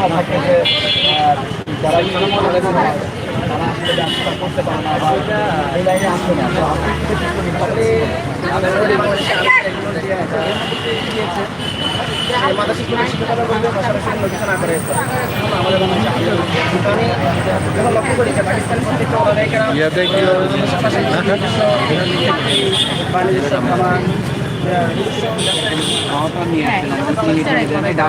সমস্যা থাকে যে আহ, যারা ইসলাম কলেজ হয় তারা আসলে ব্যবসা করতে পারে না বা এই লাইনে আসে না তো আপনি কি কিছু করতে আমাদের না দেখা যাচ্ছে এটা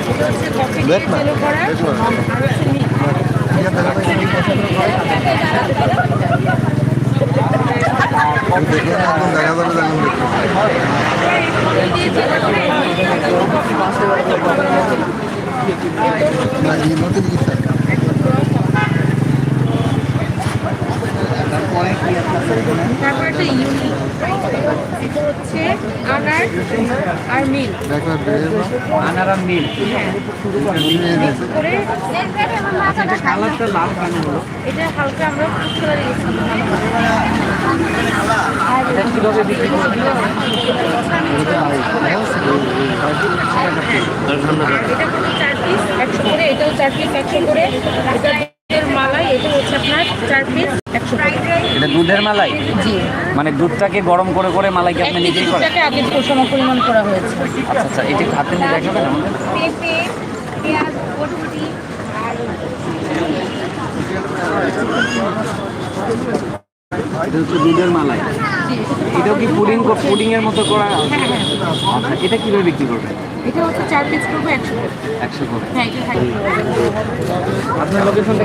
হচ্ছে কফি দিয়ে চেলো করা আর হচ্ছে মিল্ক। দেখে না একদম দেখা যাবে যেমন দেখতে না এই নতুন কি স্যার তারপর একটা ইউনিক এটা হচ্ছে আনার আর আনারা মিল। করে এটা কালারটা লাল কেন হলো? এটা হালকা আমরা করি এটা কীভাবে বিক্রি এটা কিন্তু চার পিস একশো করে এটাও চার পিস একশো করে। এটা মালাই এটা হচ্ছে আপনার চার পিস করে এটা দুধের মালাই? জি। মানে দুধটাকে গরম করে করে মালাইকে আপনি নিজেই করেন? দুধটাকে আগে সম পরিমাণ করা হয়েছে। আচ্ছা আচ্ছা এটা হাতে নিয়ে দেখাবেন আমাদের পেঁপে পেঁয়াজ বটবটি এটা হচ্ছে দুধের মালাই। এটাও কি পুডিং পুডিং এর মতো করা? হ্যাঁ হ্যাঁ। আচ্ছা এটা কীভাবে বিক্রি করবেন এটা হচ্ছে চার পিস করব একশো। একশো করে। হ্যাঁ এটা আপনার লোকেশনটা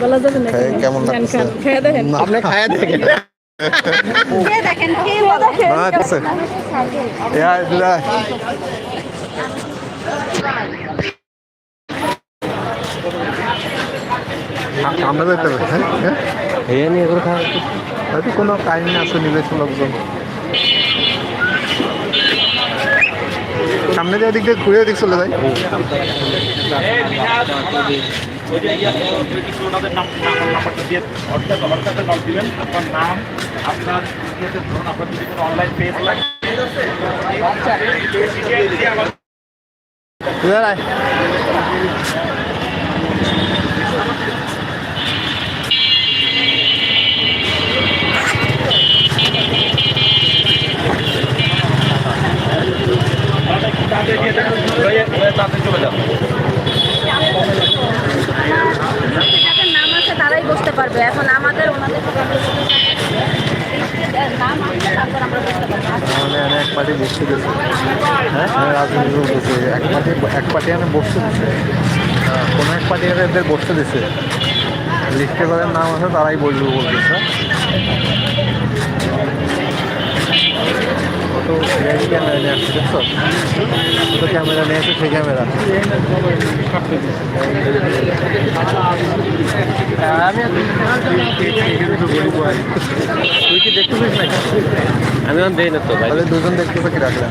বলা যাবে না কেমন খেয়ে দেখেন। আপনি খায়া দেখেন ইয়া আমরা যেতে হবে হ্যাঁ? হ্যাঁ নিয়ে কোনো কাহিনী আছে নিজস্ব লোকজন। সামনে যে দিক দিয়ে ঘুরে দিক চলে যায় আপনার নাম যান নাম আছে তারাই বসতে পারবে এখন আমাদের ওনাদের নাম পার্টি বসতে দিয়েছি হ্যাঁ রাজনীতি বলতেছে এক পার্টি এক পার্টি আমি বসতে দিচ্ছে কোনো এক পার্টি এদের বসতে দিছে। লিস্টে যাদের নাম আছে তারাই বলব বলতেছে কত ভিআইপি ক্যামেরা নিয়ে আসছে দেখছ কত ক্যামেরা নিয়ে আসছে সেই ক্যামেরা। তুই কি দেখতেছিস নাকি? আমি আর দেই না তো ভাই। তাহলে দুজন দেখতেছে কি রাখলাম।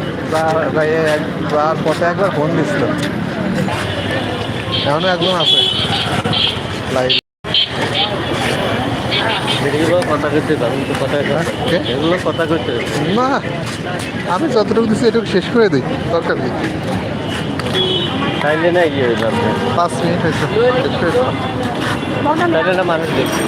যার পথে একবার ফোন দিছিল। এখনও একজন আছে। লাইভ না আমি যতটুকু দিচ্ছি এটুকু শেষ করে দিই দরকার নেই। পাঁচ মিনিট হয়েছে মানুষ দেখছে